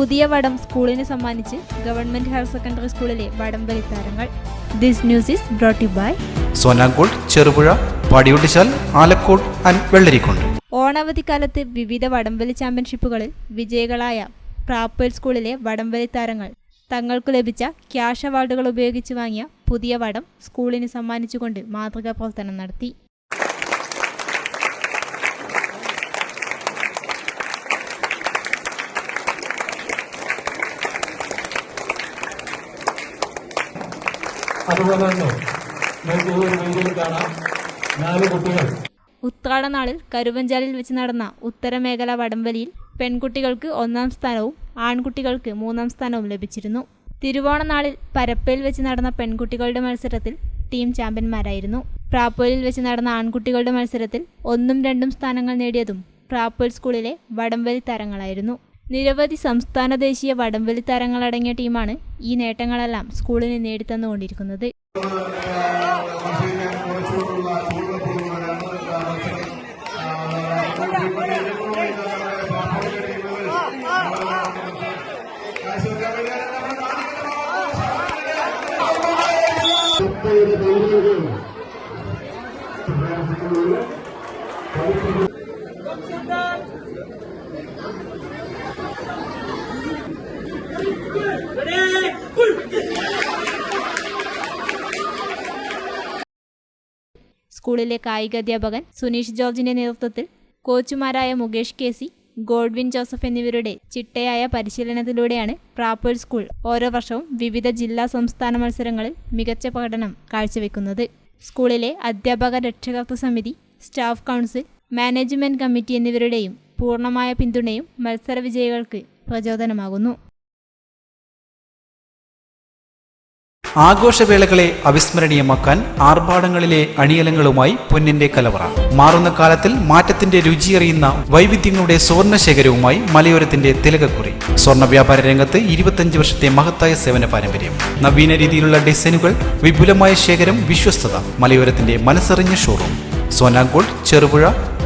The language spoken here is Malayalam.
പുതിയ വടം സ്കൂളിന് സമ്മാനിച്ച് ഗവൺമെന്റ് ഹയർ സെക്കൻഡറി സ്കൂളിലെ വടംവലി താരങ്ങൾ. This news is brought by Sona gold Cherupuzha Padiyottuchal Alakode and Vellarikundu. ഓണാവധിക്കാലത്ത് വിവിധ വടംവലി ചാമ്പ്യൻഷിപ്പുകളിൽ വിജയികളായ പ്രാപ്പേൽ സ്കൂളിലെ വടംവലി താരങ്ങൾ. തങ്ങൾക്ക് ലഭിച്ച ക്യാഷ് അവാർഡുകൾ ഉപയോഗിച്ച് വാങ്ങിയ പുതിയ വടം സ്കൂളിന് സമ്മാനിച്ചുകൊണ്ട് മാതൃകാ പ്രവർത്തനം നടത്തി. അതുപോലെ തന്നെ ഒരു കുട്ടികൾ. ഉത്രാടനാളിൽ കരുവഞ്ചാലിൽ വെച്ച് നടന്ന ഉത്തരമേഖല വടംവലിയിൽ പെൺകുട്ടികൾക്ക് ഒന്നാം സ്ഥാനവും ആൺകുട്ടികൾക്ക് മൂന്നാം സ്ഥാനവും ലഭിച്ചിരുന്നു. തിരുവോണനാളിൽ പരപ്പയിൽ വെച്ച് നടന്ന പെൺകുട്ടികളുടെ മത്സരത്തിൽ ടീം ചാമ്പ്യന്മാരായിരുന്നു. പ്രാപ്പോലിൽ വെച്ച് നടന്ന ആൺകുട്ടികളുടെ മത്സരത്തിൽ ഒന്നും രണ്ടും സ്ഥാനങ്ങൾ നേടിയതും പ്രാപ്പോൽ സ്കൂളിലെ വടംവലി താരങ്ങളായിരുന്നു. നിരവധി സംസ്ഥാന ദേശീയ വടംവലി താരങ്ങളടങ്ങിയ ടീമാണ് ഈ നേട്ടങ്ങളെല്ലാം സ്കൂളിന് നേടിത്തന്നുകൊണ്ടിരിക്കുന്നത്. സ്കൂളിലെ കായികാധ്യാപകൻ സുനീഷ് ജോർജിന്റെ നേതൃത്വത്തിൽ കോച്ചുമാരായ മുകേഷ് കെ സി ഗോഡ്വിൻ ജോസഫ് എന്നിവരുടെ ചിട്ടയായ പരിശീലനത്തിലൂടെയാണ് പ്രാപ്പേൾ സ്കൂൾ ഓരോ വർഷവും വിവിധ ജില്ലാ സംസ്ഥാന മത്സരങ്ങളിൽ മികച്ച പ്രകടനം കാഴ്ചവെക്കുന്നത്. സ്കൂളിലെ അധ്യാപക രക്ഷകർത്തൃ സമിതി സ്റ്റാഫ് കൗൺസിൽ മാനേജ്മെന്റ് കമ്മിറ്റി എന്നിവരുടെയും പൂർണമായ പിന്തുണയും മത്സര വിജയികൾക്ക് പ്രചോദനമാകുന്നു. ആഘോഷവേളകളെ അവിസ്മരണീയമാക്കാൻ ആർഭാടങ്ങളിലെ അണിയലങ്ങളുമായി പൊന്നിന്റെ കലവറ. മാറുന്ന കാലത്തിൽ മാറ്റത്തിന്റെ രുചിയറിയുന്ന വൈവിധ്യങ്ങളുടെ സ്വർണ ശേഖരവുമായി മലയോരത്തിന്റെ തിലകക്കുറി. സ്വർണ വ്യാപാര രംഗത്ത് ഇരുപത്തഞ്ച് വർഷത്തെ മഹത്തായ സേവന പാരമ്പര്യം. നവീന രീതിയിലുള്ള ഡിസൈനുകൾ വിപുലമായ ശേഖരം വിശ്വസ്തത മലയോരത്തിന്റെ മനസ്സറിഞ്ഞ ഷോറൂം. സോനാഗോൾഡ് ചെറുപുഴ